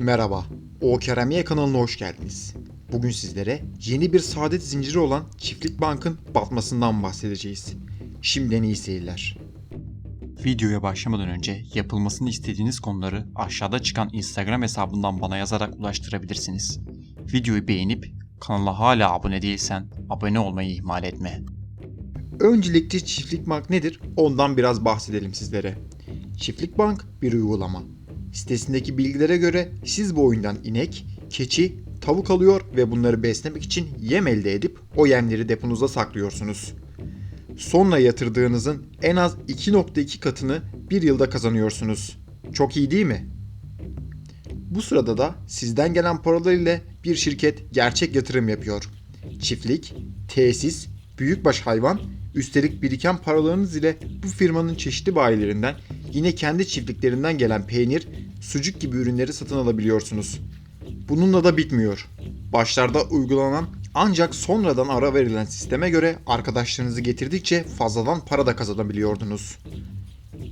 Merhaba, O Keremiye kanalına hoş geldiniz. Bugün sizlere yeni bir saadet zinciri olan Çiftlik Bank'ın batmasından bahsedeceğiz. Şimdiden iyi seyirler. Videoya başlamadan önce yapılmasını istediğiniz konuları aşağıda çıkan Instagram hesabından bana yazarak ulaştırabilirsiniz. Videoyu beğenip kanala hala abone değilsen abone olmayı ihmal etme. Öncelikle Çiftlik Bank nedir? Ondan biraz bahsedelim sizlere. Çiftlik Bank bir uygulama. Sitesindeki bilgilere göre siz bu oyundan inek, keçi, tavuk alıyor ve bunları beslemek için yem elde edip o yemleri deponuza saklıyorsunuz. Sonra yatırdığınızın en az 2.2 katını bir yılda kazanıyorsunuz. Çok iyi değil mi? Bu sırada da sizden gelen paralar ile bir şirket gerçek yatırım yapıyor. Çiftlik, tesis, büyükbaş hayvan, üstelik biriken paralarınız ile bu firmanın çeşitli bayilerinden yine kendi çiftliklerinden gelen peynir, sucuk gibi ürünleri satın alabiliyorsunuz. Bununla da bitmiyor. Başlarda uygulanan ancak sonradan ara verilen sisteme göre arkadaşlarınızı getirdikçe fazladan para da kazanabiliyordunuz.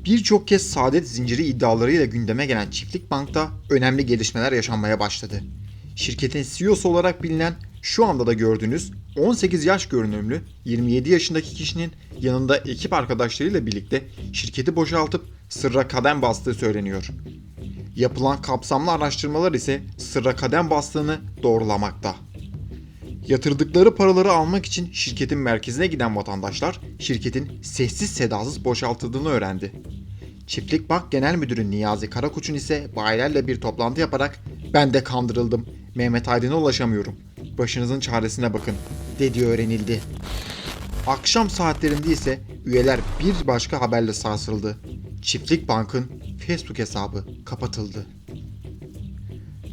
Birçok kez saadet zinciri iddialarıyla gündeme gelen Çiftlik Bank'ta önemli gelişmeler yaşanmaya başladı. Şirketin CEO'su olarak bilinen şu anda da gördüğünüz 18 yaş görünümlü 27 yaşındaki kişinin yanında ekip arkadaşlarıyla birlikte şirketi boşaltıp sırra kadem bastığı söyleniyor. Yapılan kapsamlı araştırmalar ise sırra kadem bastığını doğrulamakta. Yatırdıkları paraları almak için şirketin merkezine giden vatandaşlar şirketin sessiz sedasız boşaltıldığını öğrendi. Çiftlik Bank Genel Müdürü Niyazi Karakoç'un ise bayilerle bir toplantı yaparak ben de kandırıldım, Mehmet Aydın'a ulaşamıyorum, başınızın çaresine bakın dediği öğrenildi. Akşam saatlerinde ise üyeler bir başka haberle sarsıldı. Çiftlik Bank'ın Facebook hesabı kapatıldı.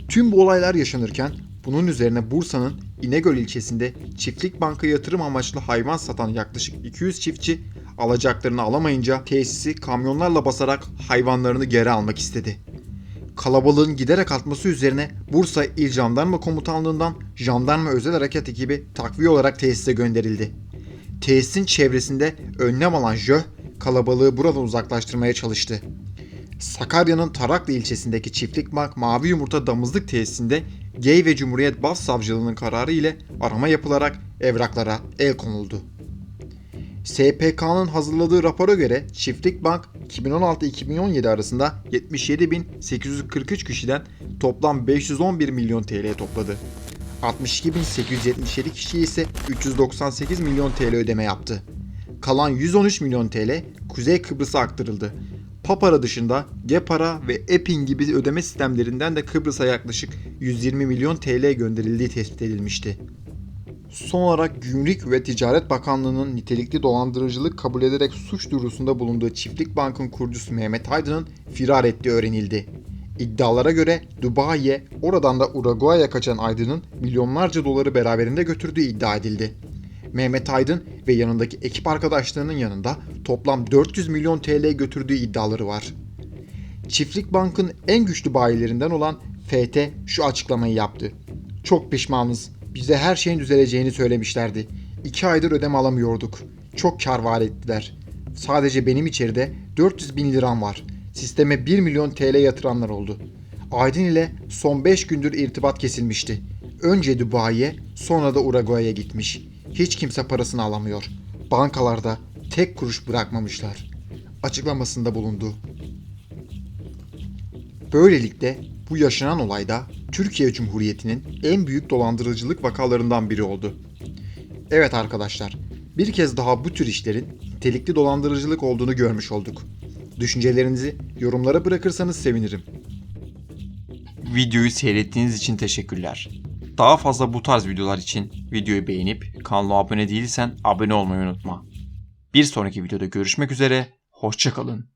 Tüm bu olaylar yaşanırken bunun üzerine Bursa'nın İnegöl ilçesinde Çiftlik Bank'a yatırım amaçlı hayvan satan yaklaşık 200 çiftçi alacaklarını alamayınca tesisi kamyonlarla basarak hayvanlarını geri almak istedi. Kalabalığın giderek artması üzerine Bursa İl Jandarma Komutanlığı'ndan Jandarma Özel Harekat Ekibi takviye olarak tesise gönderildi. Tesisin çevresinde önlem alan JÖH kalabalığı buradan uzaklaştırmaya çalıştı. Sakarya'nın Taraklı ilçesindeki Çiftlik Bank Mavi Yumurta Damızlık Tesisinde Gey ve Cumhuriyet Başsavcılığının kararı ile arama yapılarak evraklara el konuldu. SPK'nın hazırladığı rapora göre Çiftlik Bank 2016-2017 arasında 77.843 kişiden toplam 511 milyon TL topladı. 62.877 kişi ise 398 milyon TL ödeme yaptı. Kalan 113 milyon TL Kuzey Kıbrıs'a aktarıldı. Papara dışında Gepara ve Epin gibi ödeme sistemlerinden de Kıbrıs'a yaklaşık 120 milyon TL gönderildiği tespit edilmişti. Son olarak Gümrük ve Ticaret Bakanlığı'nın nitelikli dolandırıcılık kabul ederek suç duyurusunda bulunduğu Çiftlik Bank'ın kurucusu Mehmet Aydın'ın firar ettiği öğrenildi. İddialara göre Dubai'ye, oradan da Uruguay'a kaçan Aydın'ın milyonlarca doları beraberinde götürdüğü iddia edildi. Mehmet Aydın ve yanındaki ekip arkadaşlarının yanında toplam 400 milyon TL götürdüğü iddiaları var. Çiftlik Bank'ın en güçlü bayilerinden olan FT şu açıklamayı yaptı. Çok pişmanız. Bize her şeyin düzeleceğini söylemişlerdi. İki aydır ödeme alamıyorduk. Çok kar var ettiler. Sadece benim içeride 400 bin liram var. Sisteme 1 milyon TL yatıranlar oldu. Aydın ile son 5 gündür irtibat kesilmişti. Önce Dubai'ye sonra da Uruguay'a gitmiş. Hiç kimse parasını alamıyor. Bankalarda tek kuruş bırakmamışlar. Açıklamasında bulundu. Böylelikle bu yaşanan olayda Türkiye Cumhuriyeti'nin en büyük dolandırıcılık vakalarından biri oldu. Evet arkadaşlar, bir kez daha bu tür işlerin nitelikli dolandırıcılık olduğunu görmüş olduk. Düşüncelerinizi yorumlara bırakırsanız sevinirim. Videoyu seyrettiğiniz için teşekkürler. Daha fazla bu tarz videolar için videoyu beğenip kanala abone değilsen abone olmayı unutma. Bir sonraki videoda görüşmek üzere, hoşçakalın.